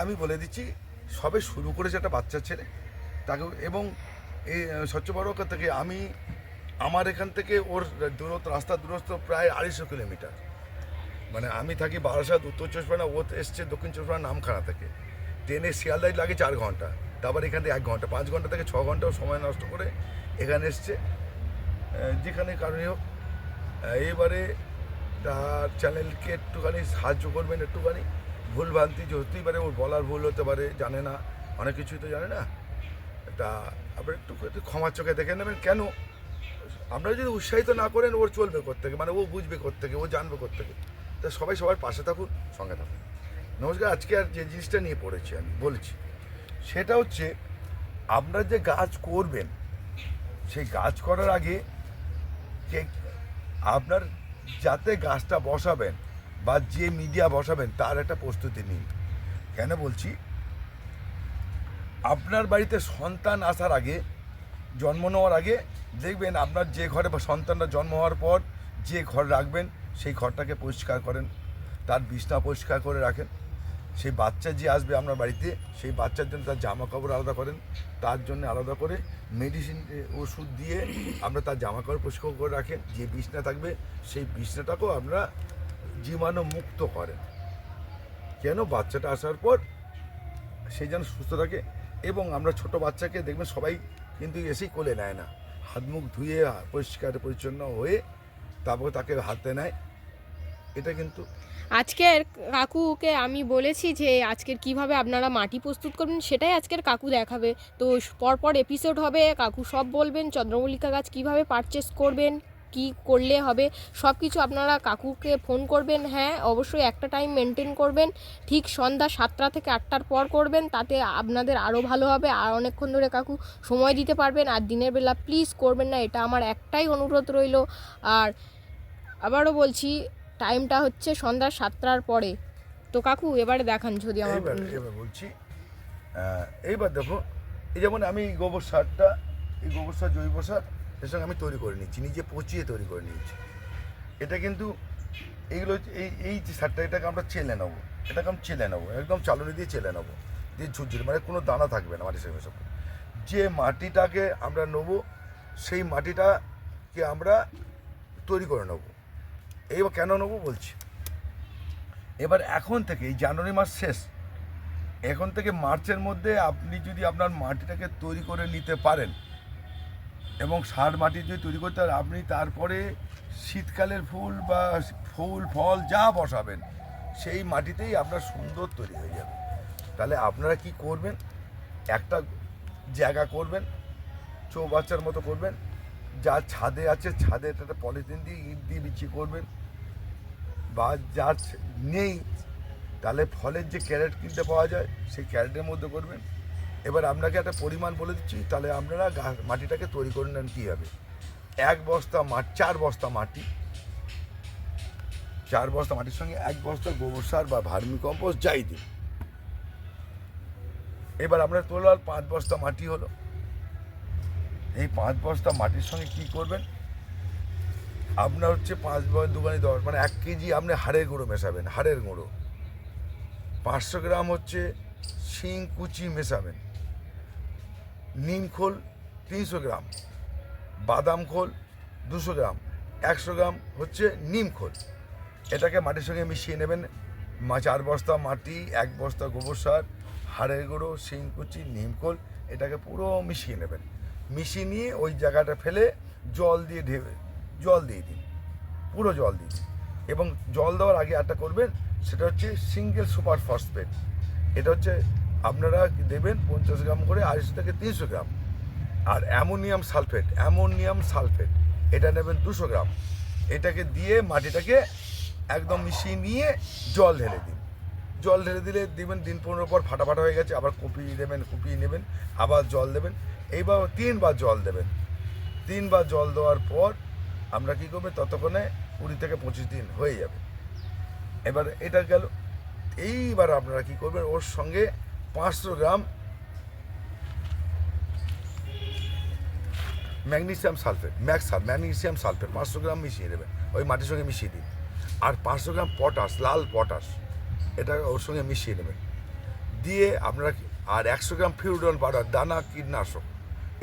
আমি বলে দিচ্ছি, সবে শুরু করেছে একটা বাচ্চা ছেলে, তাকে এবং এই স্বচ্ছ ভারত থেকে আমি, আমার এখান থেকে ওর দূরত্ব রাস্তা দূরত্ব প্রায় আড়াইশো কিলোমিটার। মানে আমি থাকি বারাসাত, উত্তর চব্বিশ পরগনা, ও এসছে দক্ষিণ চব্বিশ পরগনা, নামখানা থেকে। ট্রেনে শিয়ালদায় লাগে চার ঘণ্টা, তারপর এখান থেকে এক ঘণ্টা, পাঁচ ঘণ্টা থেকে ছ ঘন্টাও সময় নষ্ট করে এখানে এসছে। যেখানে কারণে হোক এবারে তার চ্যানেলকে একটুখানি সাহায্য করবেন একটুখানি। ভুল ভ্রান্তি যে হতেই পারে, ওর বলার ভুল হতে পারে, জানে না, অনেক কিছুই তো জানে না। তা আপনার একটু একটু ক্ষমার চোখে দেখে নেবেন, কেন? আপনারা যদি উৎসাহিত না করেন, ওর চলবে থেকে মানে ও বুঝবে থেকে ও জানবে থেকে তা সবাই সবার পাশে থাকুন, সঙ্গে থাকুন। নমস্কার, আজকে আর যে জিনিসটা নিয়ে পড়েছি আমি, বলছি, সেটা হচ্ছে আপনারা যে গাছ করবেন, সেই গাছ করার আগে যে আপনার যাতে গাছটা বসাবেন বা যে মিডিয়া বসাবেন, তার একটা প্রস্তুতি নিন। কেন বলছি? আপনার বাড়িতে সন্তান আসার আগে, জন্ম নেওয়ার আগে, দেখবেন আপনার যে ঘরে বা সন্তানটা জন্ম হওয়ার পর, যে ঘর রাখবেন, সেই ঘরটাকে পরিষ্কার করেন। তার বিছনা পরিষ্কার করে রাখেন। সেই বাচ্চা যে আসবে আপনার বাড়িতে, সেই বাচ্চার জন্য তার জামা কাপড় আলাদা করেন। তার জন্য আলাদা করে মেডিসিন ওষুধ দিয়ে আপনারা তার জামা কাপড় পরিষ্কার করে রাখেন। যে বিছনা থাকবে, সেই বিছনাটাকেও আপনারা জীবাণু মুক্ত করেন কেন? বাচ্চাটা আসার পর সেই যেন সুস্থ থাকে এবং আমরা ছোট বাচ্চাকে দেখবেন সবাই কিন্তু এসেই কোলে নেয় না। হাত মুখ ধুয়ে, পরিষ্কার, পরিচ্ছন্ন হয়ে তারপর তাকে হাতে নেয়। এটা কিন্তু আজকের কাকুকে আমি বলেছি যে আজকের কীভাবে আপনারা মাটি প্রস্তুত করবেন, সেটাই আজকের কাকু দেখাবে। তো পরপর এপিসোড হবে, কাকু সব বলবেন, চন্দ্রমল্লিকা গাছ কীভাবে পারচেস করবেন। কি করলে হবে সব কিছু আপনারা কাকুকে ফোন করবেন। হ্যাঁ অবশ্যই একটা টাইম মেনটেন করবেন। ঠিক সন্ধ্যা সাতটা থেকে আটটার পর করবেন তাতে আপনাদের আরও ভালো হবে। আর অনেকক্ষণ ধরে কাকু সময় দিতে পারবেন। আর দিনের বেলা প্লিজ করবেন না এটা আমার একটাই অনুরোধ রইল। আর আবারও বলছি টাইমটা হচ্ছে সন্ধ্যা সাতটার পরে। তো কাকু এবারে দেখান যদি আমার এবার বলছি এইবার দেখো এই যেমন আমি গোবর সারটা এই গোবর সার জৈব সার সঙ্গে আমি তৈরি করে নিচ্ছি, নিজে পচিয়ে তৈরি করে নিয়েছি এটা কিন্তু এইগুলো এই এই যে সারটা এটাকে আমরা চেলে নেব। এটাকে আমি চেলে নেব, একদম চালনি দিয়ে চেলে নেব। দিয়ে ঝুরঝুরি মানে কোনো দানা থাকবে না মাটির সঙ্গে সব যে মাটিটাকে আমরা নেব, সেই মাটিটাকে আমরা তৈরি করে নেব। এইবার কেন নেব বলছি? এবার এখন থেকে, এই জানুয়ারি মাস শেষ, এখন থেকে মার্চের মধ্যে আপনি যদি আপনার মাটিটাকে তৈরি করে নিতে পারেন এবং সার মাটি যদি তৈরি করতে পারেন, আপনি তারপরে শীতকালের ফুল বা ফুল, ফল যা বসাবেন, সেই মাটিতেই আপনার সুন্দর তৈরি হয়ে যাবে। তাহলে আপনারা কি করবেন? একটা জায়গা করবেন, চৌবাচ্চার মতো করবেন, যা ছাদে আছে, ছাদে একটা পলিথিন দিয়ে ইট দিয়ে বিছিয়ে করবেন, বা যার নেই, তাহলে ফলের যে ক্যারেট কিনতে পাওয়া যায়, সেই ক্যারেটের মধ্যে করবেন। এবার আপনাকে একটা পরিমাণ বলে দিচ্ছি, তাহলে আপনারা মাটিটাকে তৈরি করে নেন কীভাবে? এক বস্তা মাটি চার বস্তা মাটি। চার বস্তা মাটির সঙ্গে এক বস্তা গোবর সার বা ভার্মি কম্পোস্ট যাই দিন। এবার আপনার তোলার পাঁচ বস্তা মাটি হলো। এই পাঁচ বস্তা মাটির সঙ্গে কি করবেন? আপনার হচ্ছে পাঁচ বয় দুগানি দশ মানে এক কেজি আপনি হাড়ের গুঁড়ো মেশাবেন, হাড়ের গুঁড়ো। পাঁচশো গ্রাম হচ্ছে শিং কুচি মেশাবেন। নিম খোল তিনশো গ্রাম, বাদাম খোল দুশো গ্রাম, একশো গ্রাম হচ্ছে নিম খোল। এটাকে মাটির সঙ্গে মিশিয়ে নেবেন। চার বস্তা মাটি, এক বস্তা গোবর সার, হাড়ের গুঁড়ো শিংকুচি নিমখোল এটাকে পুরো মিশিয়ে নেবেন। মিশিয়ে নিয়ে ওই জায়গাটা ফেলে জল দিয়ে ঢেবে জল দিয়ে দিন, পুরো জল দিন। এবং জল দেওয়ার আগে একটা করবেন, সেটা হচ্ছে সিঙ্গেল সুপার ফসফেট। এটা হচ্ছে আপনারা দেবেন পঞ্চাশ গ্রাম করে আড়াইশো থেকে তিনশো গ্রাম। আর অ্যামোনিয়াম সালফেট অ্যামোনিয়াম সালফেট, এটা নেবেন দুশো গ্রাম। এটাকে দিয়ে মাটিটাকে একদম মিশিয়ে নিয়ে জল ঢেলে দিন। জল ঢেলে দিলে দেবেন দিন পনেরো পর ফাটা ফাটা হয়ে গেছে, আবার কুপিয়ে দেবেন, কুপিয়ে নেবেন, আবার জল দেবেন। এইবার তিনবার জল দেবেন। তিনবার জল দেওয়ার পর আমরা কী করবে, ততক্ষণে কুড়ি থেকে পঁচিশ দিন হয়ে যাবে। এবার এটা গেল, এইবার আপনারা কি করবেন, ওর সঙ্গে পাঁচশো gram magnesium sulphate, max magnesium sulphate, পাঁচশো গ্রাম মিশিয়ে দেবেন, ওই মাটির সঙ্গে মিশিয়ে দিন। আর পাঁচশো গ্রাম পটাশ, লাল পটাশ, এটা ওর সঙ্গে মিশিয়ে নেবেন দিয়ে আপনারা আর একশো গ্রাম ফিউডন পাউডার, দানা, কীটনাশক,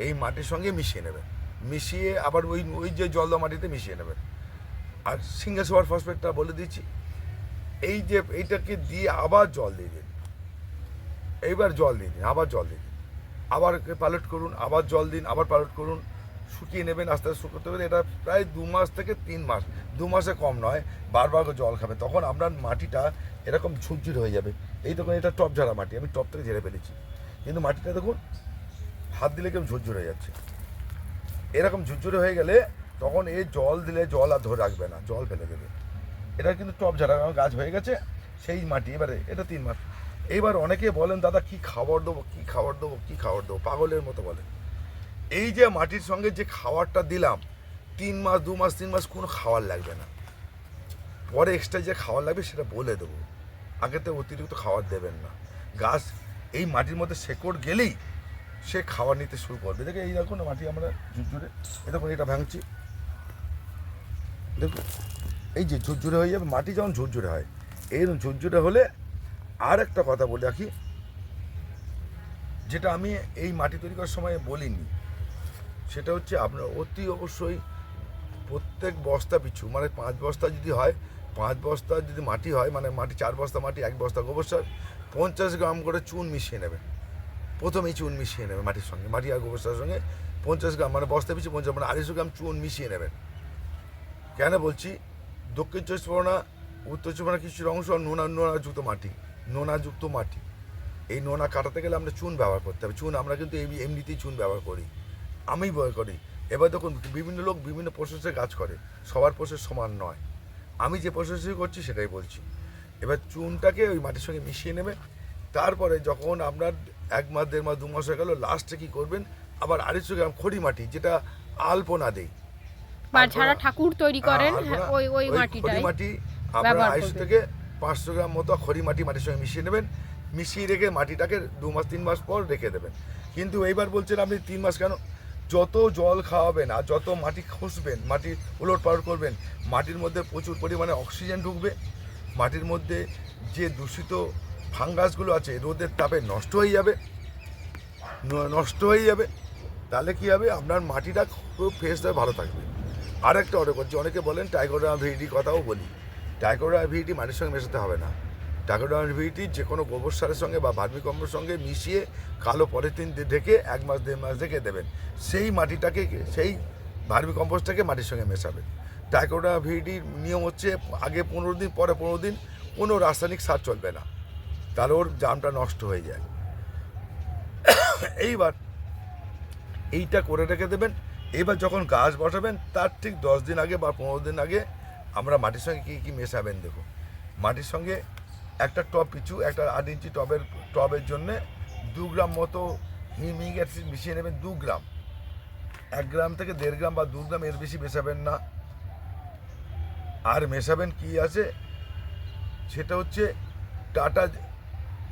এই মাটির সঙ্গে মিশিয়ে নেবেন। মিশিয়ে আবার ওই ওই যে জল মাটিতে মিশিয়ে নেবেন। আর সিঙ্গেল সুপার ফসফেটটা বলে দিচ্ছি, এই যে এইটাকে দিয়ে আবার জল দিয়ে দিন। এইবার জল দিন আবার জল দিন আবার পালট করুন, আবার জল দিন, আবার পালট করুন, শুকিয়ে নেবেন, আস্তে আস্তে শুকোতে হবে। এটা প্রায় দু মাস থেকে তিন মাস, দু মাসে কম নয়, বারবার জল খাবে তখন আপনার মাটিটা এরকম ঝুরঝুর হয়ে যাবে। এই দেখুন, এটা টপ ঝাড়া মাটি, আমি টপ থেকে ঝেড়ে ফেলেছি। কিন্তু মাটিটা দেখুন, হাত দিলে কেমন ঝুরঝুর হয়ে যাচ্ছে। এরকম ঝুরঝুরে হয়ে গেলে তখন এই জল দিলে জল আর ধরে রাখবে না, জল ফেলে দেবে। এটা কিন্তু টপ ঝাড়া গাছ হয়ে গেছে, সেই মাটি, এবারে এটা তিন মাস। এইবার অনেকে বলেন, দাদা, কি খাবার দেবো, কি খাবার দেবো, কি খাবার দেবো? পাগলের মতো বলেন এই যে মাটির সঙ্গে যে খাবারটা দিলাম, তিন মাস, দু মাস, তিন মাস কোনো খাবার লাগবে না। পরে এক্সট্রা যে খাবার লাগবে সেটা বলে দেবো। আগেতে অতিরিক্ত খাবার দেবেন না। গাছ এই মাটির মধ্যে শেকড় গেলেই সে খাবার নিতে শুরু করবে। দেখে এই দেখুন মাটি আমরা ঝুরঝুরে, এই দেখুন এটা ভাঙছি। দেখুন, এই যে ঝুরঝুরে হয়ে যাবে, মাটি যখন ঝুরঝুরে হয় এইরকম ঝুরঝুরে হলে আর একটা কথা বলে রাখি, যেটা আমি এই মাটি তৈরি করার সময় বলিনি। সেটা হচ্ছে আপনার অতি অবশ্যই প্রত্যেক বস্তা পিছু মানে পাঁচ বস্তা যদি হয়, পাঁচ বস্তা যদি মাটি হয় মানে মাটি চার বস্তা মাটি, এক বস্তা গোবর সার, পঞ্চাশ গ্রাম করে চুন মিশিয়ে নেবে প্রথমেই চুন মিশিয়ে নেবে মাটির সঙ্গে, মাটি আর গোবর সারের সঙ্গে পঞ্চাশ গ্রাম মানে বস্তা পিছু পঞ্চাশ মানে আড়াইশো গ্রাম চুন মিশিয়ে নেবেন। কেন বলছি? দক্ষিণ চব্বিশ পরগনা, উত্তর চব্বিশ পরগনা কিছুর অংশ, নোনা নোনাযুক্ত মাটি। নোনাযুক্ত মাটি। এই নোনা কাটাতে গেলে আমরা চুন ব্যবহার করতে হবে। চুন আমরা কিন্তু এমনি- এমনিতেই চুন ব্যবহার করি। আমি ব্যবহার করি। এবার দেখুন বিভিন্ন লোক বিভিন্ন প্রসেসে কাজ করে। সবার প্রসেস সমান নয়। আমি যে প্রসেসে করছি সেটাই বলছি। এবার চুনটাকে ওই মাটির সঙ্গে মিশিয়ে নেবে। তারপরে যখন আপনার এক মাস দেড় মাস দু মাস হয়ে গেল লাস্টে কী করবেন? আবার আড়াইশো গ্রাম খড়ি মাটি যেটা আলপনা দেই। বা আলপনা- যারা ঠাকুর তৈরি করেন ওই ওই মাটিটাই মাটি আপনার ব্যবহার আড়াইশো থেকে পাঁচশো গ্রাম মতো খড়ি মাটি মাটির সঙ্গে মিশিয়ে নেবেন। মিশিয়ে রেখে মাটিটাকে দু মাস, তিন মাস পর রেখে দেবেন। কিন্তু এইবার বলছেন আপনি তিন মাস কেন? যত জল খাওয়াবেন আর যত মাটি খসবেন, মাটি উলট পালট করবেন, মাটির মধ্যে প্রচুর পরিমাণে অক্সিজেন ঢুকবে। মাটির মধ্যে যে দূষিত ফাঙ্গাসগুলো আছে, রোদের তাপে নষ্ট হয়ে যাবে। নষ্ট হয়ে যাবে। তাহলে কি হবে? আপনার মাটিটা খুব ফ্রেশ ভালো থাকবে। আর একটা অর্ডার করছি। অনেকে বলেন টাইগোডা ভিডি কথাও বলি টাইগোডা ভিডি মাটির সঙ্গে মেশাতে হবে না। টাইগোডা ভিডি যে কোনো গোবর সারের সঙ্গে বা ভার্মি কম্পোর সঙ্গে মিশিয়ে কালো পলিথিন ঢেকে এক মাস, দেড় মাস রেখে দেবেন। সেই মাটিটাকে, সেই ভার্মি কম্পোস্টটাকে মাটির সঙ্গে মেশাবেন। টাইগোডা ভিডির নিয়ম হচ্ছে আগে পনেরো দিন, পরে পনেরো দিন কোনো রাসায়নিক সার চলবে না। তাহলে ওর জামটা নষ্ট হয়ে যায়। এইবার এইটা করে রেখে দেবেন। এবার যখন গাছ বসাবেন, তার ঠিক দশ দিন আগে বা পনেরো দিন আগে আমরা মাটির সঙ্গে কী কী মেশাবেন দেখুন। মাটির সঙ্গে একটা টব পিছু, একটা আট ইঞ্চি টবের টবের জন্যে দু গ্রাম মতো হিমিক অ্যাসিড মিশিয়ে নেবেন, দু গ্রাম। এক গ্রাম থেকে দেড় গ্রাম বা দু গ্রাম এর বেশি মেশাবেন না। আর মেশাবেন কি আছে? সেটা হচ্ছে টাটা,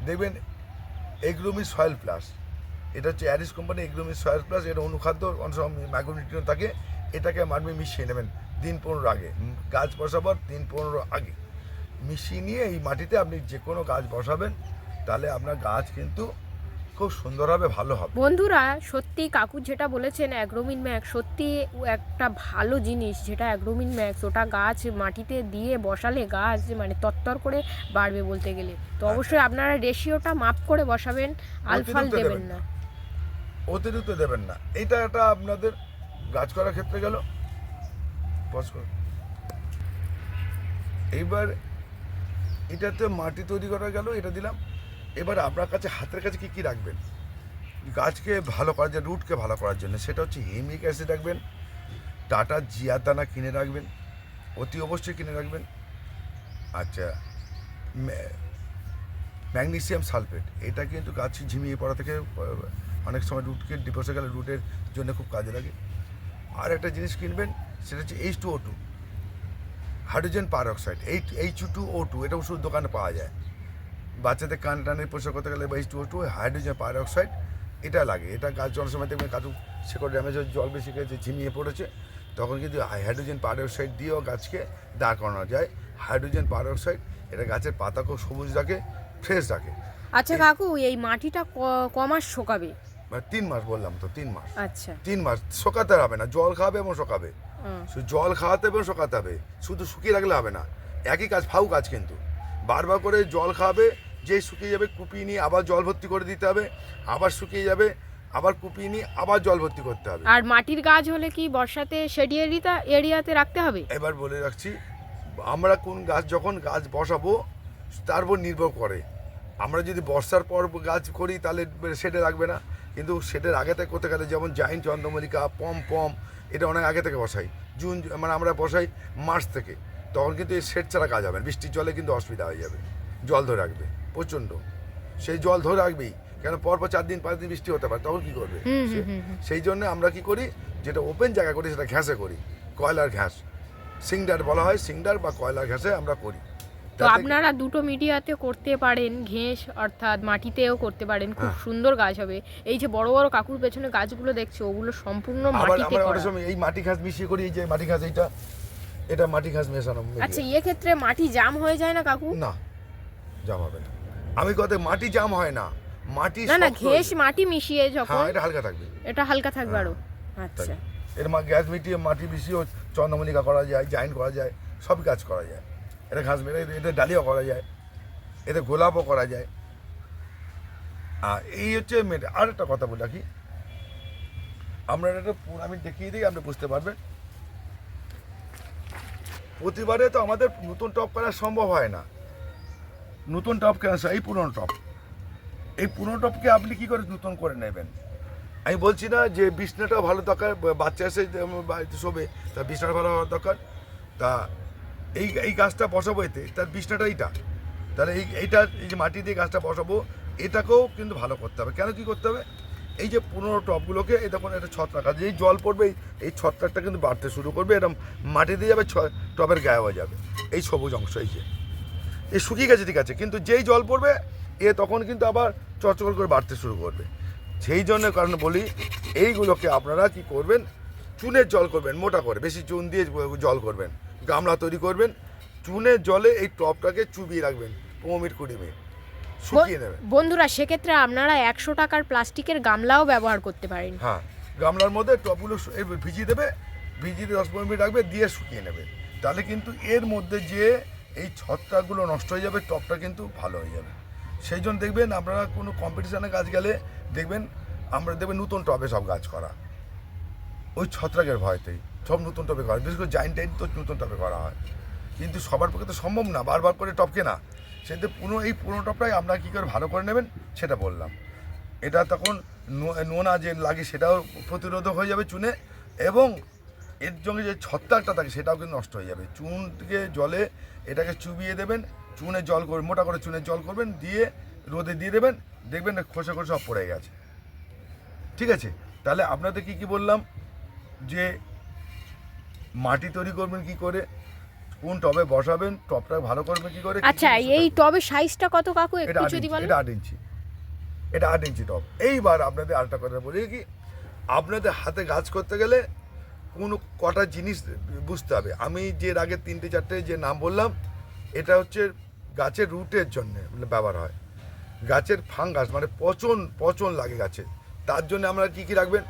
দেখবেন এগ্রোমি সয়েল প্লাস। এটা হচ্ছে অ্যারিস কোম্পানি এগ্রোমি সয়েল প্লাস এটা অনুখাদ্য অনেক সময় ম্যাগোনিটিও থাকে। এটাকে মানবে মিশিয়ে নেবেন দিন পনেরো আগে। গাছ বসাবার দিন পনেরো আগে। মিশিয়ে নিয়ে এই মাটিতে আপনি যে কোনো গাছ বসাবেন তাহলে আপনার গাছ কিন্তু খুব সুন্দর হবে ভালো হবে। বন্ধুরা সত্যি কাকু যেটা বলেছেন অ্যাগ্রোমিন ম্যাক্স সত্যি একটা ভালো জিনিস যেটা অ্যাগ্রোমিন ম্যাক্স ওটা গাছ মাটিতে দিয়ে বসালে গাছ মানে তত্তর করে বাড়বে বলতে গেলে। তো অবশ্যই আপনারা রেশিওটা মাপ করে বসাবেন আলফাল দেবেন দেবেন। না। অতিরিক্ত দেবেন না। এটা একটা আপনাদের গাছ করার ক্ষেত্রে গেল পজ করুন। এইবার এটাতে মাটি তৈরি করা গেল, এটা দিলাম। এবার আপনার কাছে, হাতের কাছে কি কি রাখবেন? গাছকে ভালো করার জন্য, রুটকে ভালো করার জন্য, সেটা হচ্ছে হিমিক অ্যাসিড রাখবেন, টাটা জিয়া দানা কিনে রাখবেন, অতি অবশ্যই কিনে রাখবেন। আচ্ছা ম্যা- ম্যাগনেসিয়াম সালফেট, এটা কিন্তু গাছ ঝিমিয়ে পড়া থেকে, অনেক সময় রুটকে ডিপোসে গেলে রুটের জন্য খুব কাজে লাগে। আর একটা জিনিস কিনবেন, সেটা হচ্ছে H two O two hydrogen peroxide H H two O two এটা ওষুধ দোকানে পাওয়া যায়। বাচ্চাদের কান টানে পোষা করতে গেলে H two O two hydrogen peroxide, এটা লাগে। এটা গাছ অনেক সময় দেখবেন কাজু শেকড় ড্যামেজ জল বেশি খেয়েছে ঝিমিয়ে পড়েছে, তখন কিন্তু হাইড্রোজেন পারঅক্সাইড দিয়েও গাছকে দাঁড় করানো যায়। হাইড্রোজেন পারঅক্সাইড, এটা গাছের পাতা খুব সবুজ রাখে, ফ্রেশ রাখে। আচ্ছা কাকু, এই মাটিটা ক- ক শোকাবে? তিন মাস বললাম তো তিন মাস। আচ্ছা। তিন মাস শোকাতে হবে না জল খাওয়াবে এবং শোকাবে। শুধু জল খাওয়াতে এবং শোকাতে হবে শুধু শুকিয়ে রাখলে হবে না। একই কাজ ফাউ কাজ কিন্তু। বারবার করে জল খাওয়াবে যেই শুকিয়ে যাবে কুপিয়ে নিয়ে আবার জল ভর্তি করে দিতে হবে আবার শুকিয়ে যাবে আবার কুপিয়ে নিয়ে আবার জল ভর্তি করতে হবে। আর মাটির গাছ হলে কি বর্ষাতে শেডি এরিয়া এরিয়াতে রাখতে হবে? এবার বলে রাখছি আমরা কোন গাছ যখন গাছ বসাবো তার উপর নির্ভর করে। আমরা যদি বর্ষার পর গাছ করি তাহলে সেটে রাখবে না। কিন্তু সেটের আগে থেকে করতে গেলে যেমন জাইন চন্দ্রমল্লিকা পম পম এটা অনেক আগে থেকে বসাই। জুন মানে আমরা বসাই মার্চ থেকে। তখন কিন্তু এই সেট ছাড়া কাজ হবে না। বৃষ্টির জলে কিন্তু অসুবিধা হয়ে যাবে। জল ধরে রাখবে প্রচণ্ড। সেই জল ধরে রাখবেই। কেন পরপর চার দিন পাঁচ দিন বৃষ্টি হতে পারে তখন কী করবে? সেই জন্য আমরা কি করি যেটা ওপেন জায়গা করি সেটা ঘ্যাসে করি। কয়লার ঘ্যাস। সিংডার বলা হয় সিংডার বা কয়লার ঘ্যাসে আমরা করি। তো আপনারা দুটো মিডিয়াতে করতে পারেন ঘেঁস অর্থাৎ মাটিতেও করতে পারেন খুব হ্যাঁ। সুন্দর গাছ হবে। এই যে বড় বড় কাকুর পেছনে গাছগুলো দেখছ ওগুলো সম্পূর্ণ মাটিতে করা। এই মাটি ঘাস মিশিয়ে করি এই যে মাটি ঘাস এইটা এটা মাটি ঘাস মেশানো। আচ্ছা ইয়ে ক্ষেত্রে মাটি জাম হয়ে যায় না কাকু? না জাম হবে না। আমি কথা মাটি জাম হয় না। মাটি না না যায়। মাটি মিশিয়ে যখন হ্যাঁ এটা হালকা থাকবে। এটা হালকা থাকবে হ্যাঁ, আরও। আচ্ছা। এর মা গ্যাস মিটিয়ে মাটি মিশিয়েও চন্দ্রমল্লিকা করা যায় জাইন করা যায় সব কাজ করা যায়। এটা ঘাস মেরে এতে ডালিয়া করা যায় এতে গোলাপও করা যায়। আর এই হচ্ছে মেন আর একটা কথা বলে রাখি। আমরা একটা আমি দেখিয়ে দিই, আপনি বুঝতে পারবেন। প্রতিবারে তো আমাদের নতুন টপ করা সম্ভব হয় না। নতুন টপ কেন এই পুরনো টপ। এই পুরনো টপকে আপনি কি করে নতুন করে নেবেন? আমি বলছি না যে বিছনাটা ভালো দরকার বাচ্চা এসে শোবে, তা বিছনাটা ভালো হওয়ার দরকার। তা এই এই গাছটা বসাবো এতে, তার বিছনাটা এইটা। তাহলে এই, এইটা, এই যে মাটি দিয়ে গাছটা বসাবো, এটাকেও কিন্তু ভালো করতে হবে। কেন কি করতে হবে? এই যে পুরোনো টপগুলোকে এই তখন একটা ছত্রাক রাখা যেই জল পড়বে, এই- এই ছত্রাকটা কিন্তু বাড়তে শুরু করবে এরকম মাটি দিয়ে যাবে ছ- টবের গায়ে হয়ে যাবে। এই সবুজ অংশ, এই যে। এই শুকিয়ে গেছে, ঠিক আছে, কিন্তু যেই জল পড়বে, এ তখন কিন্তু আবার চরচর করে বাড়তে শুরু করবে। সেই জন্য কারণ বলি, এইগুলোকে আপনারা কি করবেন? চুনের জল করবেন, মোটা করে, বেশি চুন দিয়ে জল করবেন। গামলা তৈরি করবেন চুনের জলে এই টপটাকে চুবিয়ে রাখবেন পনেরো মিনিট কুড়ি মিনিট। শুকিয়ে নেবেন বন্ধুরা সেক্ষেত্রে আপনারা একশো টাকার প্লাস্টিকের গামলাও ব্যবহার করতে পারেন। হ্যাঁ গামলার মধ্যে টপগুলো ভিজিয়ে দেবে ভিজিয়ে দশ পনেরো মিনিট রাখবে দিয়ে শুকিয়ে নেবে। তাহলে কিন্তু এর মধ্যে যে এই ছত্রাকগুলো নষ্ট হয়ে যাবে টপটা কিন্তু ভালো হয়ে যাবে। সেই জন্য দেখবেন আপনারা কোনো কম্পিটিশানে গাছ গেলে দেখবেন আমরা দেখবেন নতুন টবে সব গাছ করা। ওই ছত্রাকের ভয়তেই। সব নতুন টবে করা হয়। বিশেষ করে জাইন টাইন তো নতুন টবে করা হয়। কিন্তু সবার পক্ষে তো সম্ভব না, বারবার করে টপকে না সেটা পুরো, এই পুরো টপটাই আপনারা কী করে ভালো করে নেবেন, সেটা বললাম। এটা তখন নোনা যে লাগে সেটাও প্রতিরোধক হয়ে যাবে চুনে, এবং এর সঙ্গে যে ছত্রাকটা থাকে সেটাও কিন্তু নষ্ট হয়ে যাবে। চুনকে জলে এটাকে চুবিয়ে দেবেন, চুনে জল করবেন মোটা করে চুনে জল করবেন, দিয়ে রোদে দিয়ে দেবেন, দেখবেন খসে খসে সব পড়ে গেছে। ঠিক আছে? তাহলে আপনাদের কি কি বললাম? যে মাটি তৈরি করবেন কি করে? কোন টবে বসাবেন? টবটা ভালো করবেন কি করে? আচ্ছা এই? টবের সাইজটা কত কাকু? একটু যদি বলেন। এটা আট ইঞ্চি। এটা আট ইঞ্চি টপ এইবার আপনাদের আরেকটা কথা বলি কি আপনাদের হাতে গাছ করতে গেলে কোনো কটা জিনিস বুঝতে হবে। আমি যে আগে তিনটে চারটে যে নাম বললাম এটা হচ্ছে গাছের রুটের জন্য ব্যবহার হয়। গাছের ফাঙ্গাস মানে পচন পচন লাগে গাছে। তার জন্য আমরা কি কি রাখবেন?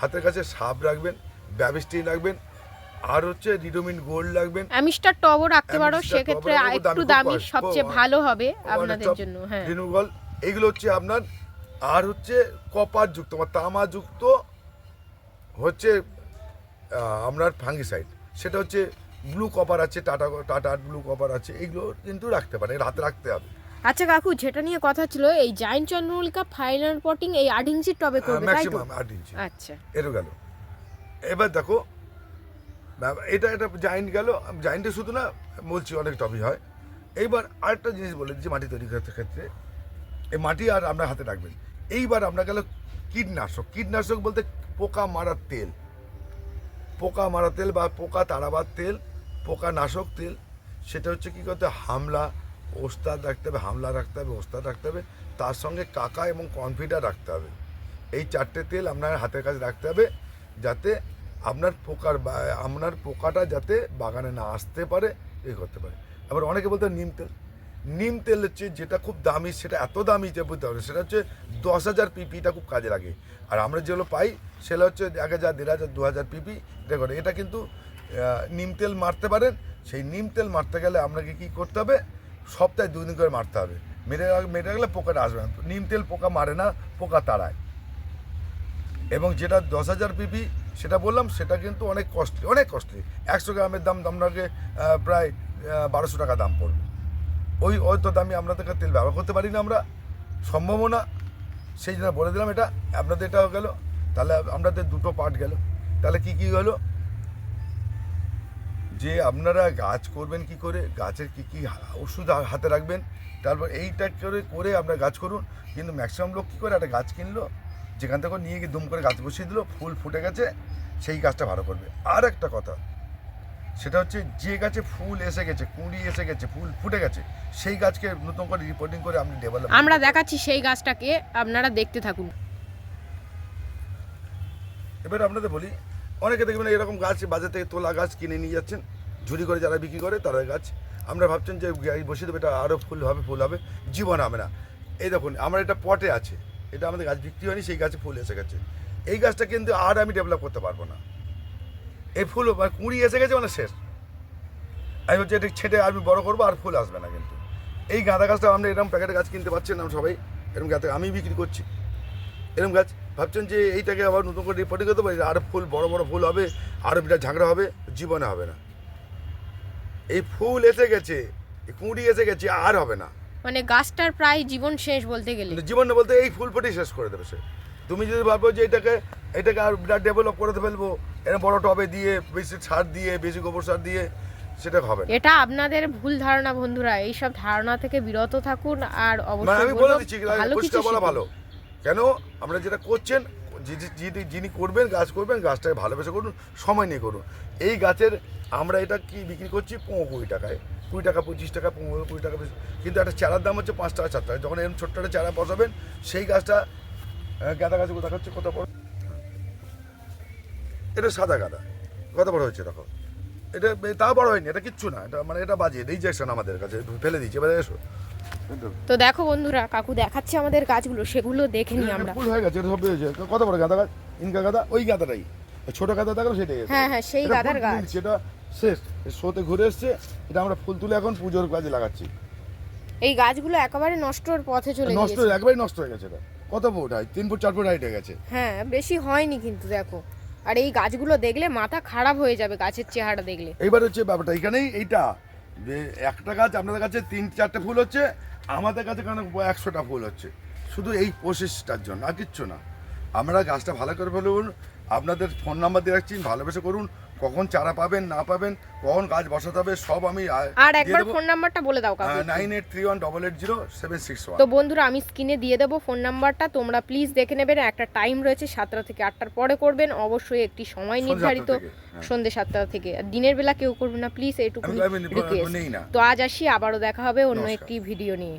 হাতের কাছে সাপ রাখবেন ব্যাবিস্টিন রাখবেন আর হচ্ছে রিডোমিন গোল্ড রাখবেন অ্যামিস্টার টবও রাখতে পারো সেক্ষেত্রে একটু দামি, সবচেয়ে ভালো হবে আপনাদের জন্য হ্যাঁ। রিনুগল এগুলো হচ্ছে আপনার আর হচ্ছে কপার যুক্ত বা তামা যুক্ত হচ্ছে আপনার ফাঙ্গিসাইড। সেটা হচ্ছে ব্লু কপার আছে টাটা টাটা ব্লু কপার আছে এগুলো কিন্তু রাখতে পারেন এর হাতে রাখতে হবে। আচ্ছা কাকু যেটা নিয়ে কথা ছিল এই জাইন চন্দ্রমল্লিকা ফাইনাল পটিং এই আট ইঞ্চির টবে করবে তাই তো? ম্যাক্সিমাম আট ইঞ্চি। আচ্ছা। এরও গেল। এবার দেখো এটা এটা জাইন্ট গেল জাইন্টে শুধু না, বলছি অনেক টপি হয়। এইবার আরেকটা জিনিস বলে যে মাটি তৈরি করতে ক্ষেত্রে। এই মাটি আর আপনার হাতে রাখবেন। এইবার আমরা গেল কীটনাশক। কীটনাশক বলতে পোকা মারার তেল। পোকা মারা তেল বা পোকা তাড়াবার তেল, পোকা নাশক তেল। সেটা হচ্ছে কি করতে হামলা, ওস্তাদ রাখতে হবে, হামলা রাখতে হবে, ওস্তাদ রাখতে হবে। তার সঙ্গে কাকা এবং কনফিডার রাখতে হবে। এই চারটে তেল আপনার হাতের কাছে রাখতে হবে, যাতে আপনার পোকার আপনার পোকাটা যাতে বাগানে না আসতে পারে এই করতে পারে। আবার অনেকে বলতে নিম তেল। নিম তেল হচ্ছে যেটা খুব দামি, সেটা এত দামি যে বুঝতে হবে সেটা হচ্ছে দশ হাজার পিপিটা খুব কাজে লাগে। আর আমরা যেগুলো পাই সেটা হচ্ছে এক হাজার, দেড় হাজার, দু হাজার পিপি এটা করে। এটা কিন্তু নিম তেল মারতে পারেন। সেই নিম তেল মারতে গেলে আপনাকে কী করতে হবে? সপ্তাহে দুদিন করে মারতে হবে। মেরে মেরে গেলে পোকাটা আসবে না। নিম তেল পোকা মারে না, পোকা তাড়ায়। এবং যেটা দশ হাজার পিপি সেটা বললাম, সেটা কিন্তু অনেক কস্টলি অনেক কস্টলি একশো গ্রামের দাম, আপনাকে প্রায় বারোশো টাকা দাম পড়বে। ওই ওই তো দামি আপনাদের কাছে তেল ব্যবহার করতে পারি না আমরা। সম্ভাবও না। সেই জন্য বলে দিলাম, এটা আপনাদের এটাও গেল। তাহলে আপনাদের দুটো পার্ট গেল। তাহলে কি কি হলো? যে আপনারা গাছ করবেন কি করে, গাছের কি কি ওষুধ হাতে রাখবেন, তারপর এইটা করে করে আপনারা গাছ করুন। কিন্তু ম্যাক্সিমাম লোক কী করে, একটা গাছ কিনলো যেখান থেকে নিয়ে গিয়ে দুম করে গাছ বসিয়ে দিল ফুল ফুটে গেছে সেই গাছটা ভালো করবে। আর একটা কথা সেটা হচ্ছে যে গাছে ফুল এসে গেছে কুঁড়ি এসে গেছে ফুল ফুটে গেছে সেই গাছকে নতুন করে রিপোর্টিং করে আপনি ডেভেলপ আমরা দেখাচ্ছি সেই গাছটাকে আপনারা দেখতে থাকুন। এবার আপনাদের বলি অনেকে দেখবেন এরকম গাছ বাজার থেকে তোলা গাছ কিনে নিয়ে যাচ্ছেন ঝুড়ি করে যারা বিক্রি করে তারা গাছ। আমরা ভাবছেন যে বসিয়ে দেবে এটা আরও ফুল হবে ফুল হবে জীবন হবে না। এই দেখুন আমার এটা পটে আছে। এটা আমাদের গাছ বিক্রি হয়নি, সেই গাছে ফুল এসে গেছে। এই গাছটা কিন্তু আর আমি ডেভেলপ করতে পারব না। এই ফুল মানে কুঁড়ি এসে গেছে মানে শেষ। আমি হচ্ছে এটা ছেটে আমি বড় করব, আর ফুল আসবে না কিন্তু। এই গাঁদা গাছটা আমরা এরকম প্যাকেটের গাছ কিনতে পারছেন না সবাই। এরকম গাছ আমি বিক্রি করছি। এরকম গাছ ভাবছেন যে এইটাকে আবার নতুন করে রিপোর্টিং করতে পারি আরও ফুল, বড় বড় ফুল হবে আরও বিরাট ঝাঁকড়া হবে, জীবনে হবে না। এই ফুল এসে গেছে কুঁড়ি এসে গেছে, আর হবে না। মানে গাছটার প্রায় জীবন শেষ বলতে গেলে। জীবন বলতে এই ফুল ফুটেই শেষ করে দেবে সে। তুমি যদি ভাবো যে এটাকে এটাকে আর বিরাট ডেভেলপ করে ফেলব এরকম বড় টবে দিয়ে বেশি সার দিয়ে বেশি গোবর সার দিয়ে সেটা হবে এটা আপনাদের ভুল ধারণা বন্ধুরা এইসব ধারণা থেকে বিরত থাকুন আর মানে অবশ্যই আমি বলে দিচ্ছি ভালো কিছু বলা ভালো। কেন? আমরা যেটা করছেন যিনি করবেন গাছ করবেন গাছটাকে ভালোবেসে করুন সময় নিয়ে করুন। এই গাছের আমরা এটা কি বিক্রি করছি? পনেরো কুড়ি টাকায়। কুড়ি টাকা পঁচিশ টাকা পনেরো কুড়ি টাকা। কিন্তু একটা চারার দাম হচ্ছে পাঁচ টাকা চার টাকা। যখন এরকম ছোট্ট একটা চারা বসাবেন সেই গাছটা গাঁদা গাছ দেখাচ্ছে কত বড়? এটা সাদা গাঁদা। কত বড় হয়েছে দেখো? এটা তাও বড় হয়নি এটা কিচ্ছু না। এটা মানে এটা বাজে রিজেকশন আমাদের কাছে ফেলে দিচ্ছে। এবারে এসো। তো দেখো বন্ধুরা কাকু দেখাচ্ছে আমাদের গাছগুলো সেগুলো দেখে নিই আমরা। ফুল হয়ে গেছে সব হয়েছে। কত বড় গাঁদা গাছ? ইনকা গাঁদা? ওই গাঁদাটাই। ছোট গাঁদা দেখো সেটাই হ্যাঁ, হ্যাঁ, সেই গাঁদার গাছ। এটা শেষ। শোতে ঘুরে এসছে এটা আমরা ফুল তুলে এখন পুজোর কাজে লাগাচ্ছি। এই গাছগুলো একেবারে নষ্টর পথে চলে গেছে নষ্ট গিয়েছে। একবারই নষ্ট হয়ে গেছে এটা। কত ফুট? হাইট তিন ফুট চার ফুট হাইট হয়ে গেছে। হ্যাঁ বেশি হয়নি কিন্তু দেখো। আর এই গাছগুলো দেখলে মাথা খারাপ হয়ে যাবে গাছের চেহারা দেখলে। এইবার হচ্ছে ব্যাপারটা এখানেই এইটা। যে একটা গাছ আপনাদের কাছে তিন চারটে ফুল হচ্ছে আমাদের কাছে কেন একশোটা ফুল হচ্ছে? শুধু এই প্রসেসটার জন্য আর কিচ্ছু না। আমরা গাছটা ভালো করে ফেলুন আপনাদের ফোন নাম্বার দিয়ে রাখছি ভালোবেসে করুন। কখন চারা পাবেন না পাবেন কখন গাছ বসাতে হবে সব আমি আর একবার ফোন নাম্বারটা বলে দাও কাকু nine eight three one double eight zero seven six one তো বন্ধুরা আমি স্ক্রিনে দিয়ে দেবো ফোন নাম্বারটা তোমরা প্লিজ দেখে নেবেন একটা টাইম রয়েছে সাতটা থেকে আটটার পরে করবেন অবশ্যই একটি সময় নির্ধারিত হ্যাঁ। সন্ধ্যে সাতটা থেকে। আর দিনের বেলা কেউ করবে না প্লিজ রিকোয়েস্ট তো আজ আসি আবারও দেখা হবে অন্য একটি ভিডিও নিয়ে।